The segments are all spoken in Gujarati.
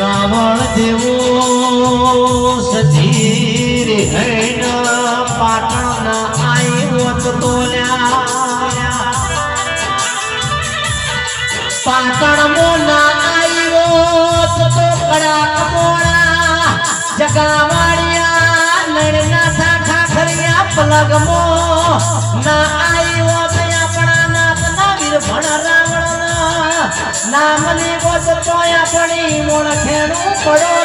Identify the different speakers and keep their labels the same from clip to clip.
Speaker 1: રાવણ દેવો, સધીર હૈન પાટણ આવ્યો તોલ્યા. પાટણ મોના આવ્યો તો તો કડાક મોણા જગાવાળિયા નળના સાઠા ખરિયા પલગમો. ના આવ્યો નામની ગોત તો આપણી મોણ ખેડું પડો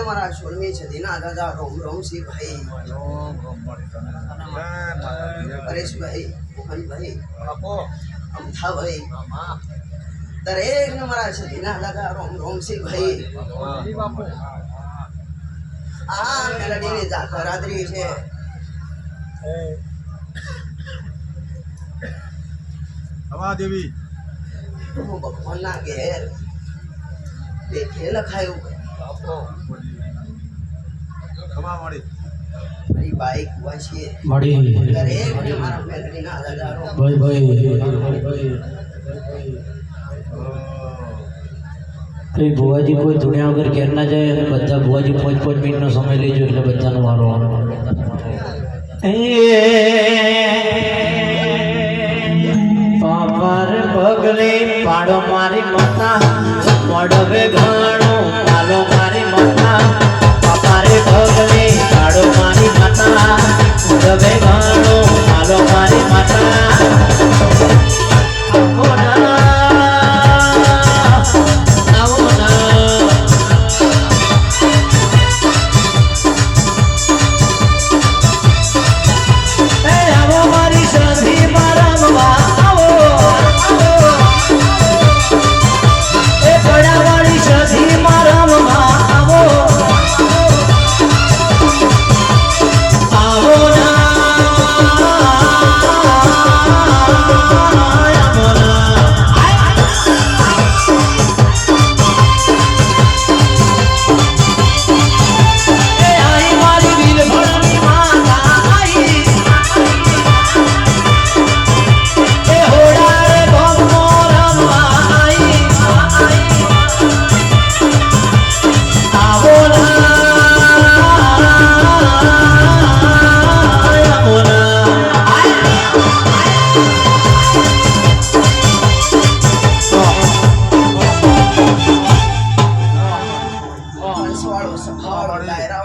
Speaker 2: મારા સોળમી સદીના દાદા રોમ રોમસિંહ ભાઈ
Speaker 3: મળી.
Speaker 2: પરેશભાઈ મોહનભાઈ અમથાભાઈ દરેક ને મારા સદીના દાદા રોમ રોમસિંહ ભાઈ આ મેલડીની જાત છે.
Speaker 3: દેવી.
Speaker 2: હું ભગવાનના ઘેર દેખે લખાયું
Speaker 3: બાપો રમા મળી
Speaker 2: મારી બાઈક વાંચીએ.
Speaker 1: મળી
Speaker 2: દરેક મારા મેલડીના દાદા રોમ
Speaker 1: ભાઈ તો એ ભુવાજી કોઈ ધૂણ્યા વગર ઘેર ના જાય, બધા ભુવાજી પાંચ પાંચ મિનિટનો સમય લેજો એટલે બધાનો વારો પાપાર પગલે પાડો મારી માતા પડવે ઘાણો, પાલો મારી માતા.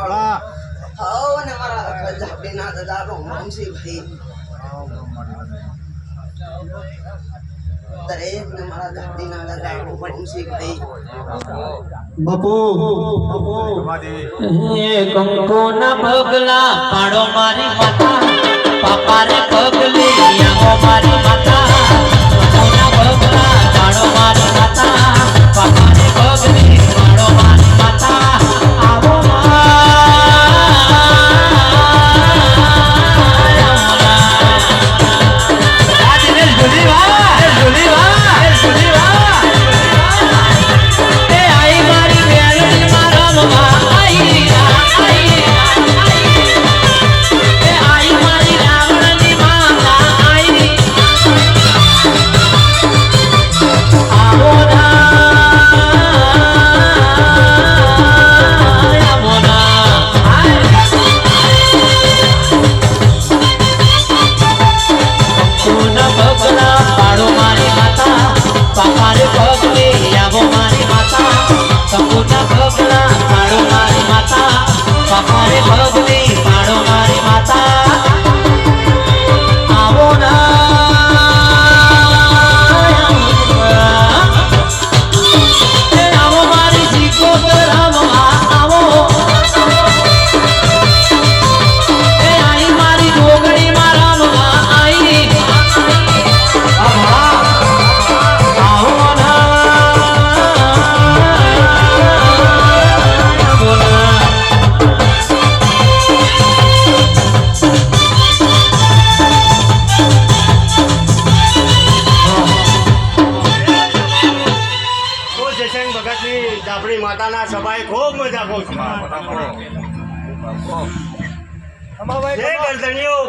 Speaker 3: હા.
Speaker 2: મારા ભાઈ. દરેક ને મારા જાપડીના દાદા રોમ રોમસિંહ ભાઈ.
Speaker 1: એ કંકો ના ભગલા પાડો મારી માતા. પાપા રે પગલી આવો મારી ભગત ભગતની જાફરી માતાના સભાએ ખૂબ મજા
Speaker 4: કહું છું.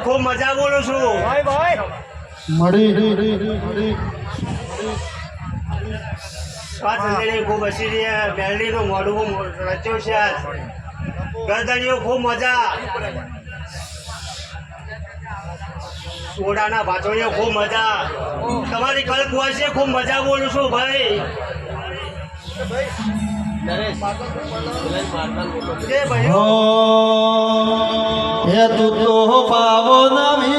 Speaker 4: ખૂબ મજા બોલું છું. મળી ખૂબ હસી રહી બેલડીનું મોઢું રચ્યું છે ગરદણીઓ ખૂબ મજા. ઓડાના ભાચોડીઓ ખૂબ મજા. તમારી કલ્પ હોય છે ખૂબ મજા બોલું છું ભાઈ.
Speaker 5: હે તું તો પાવો નવી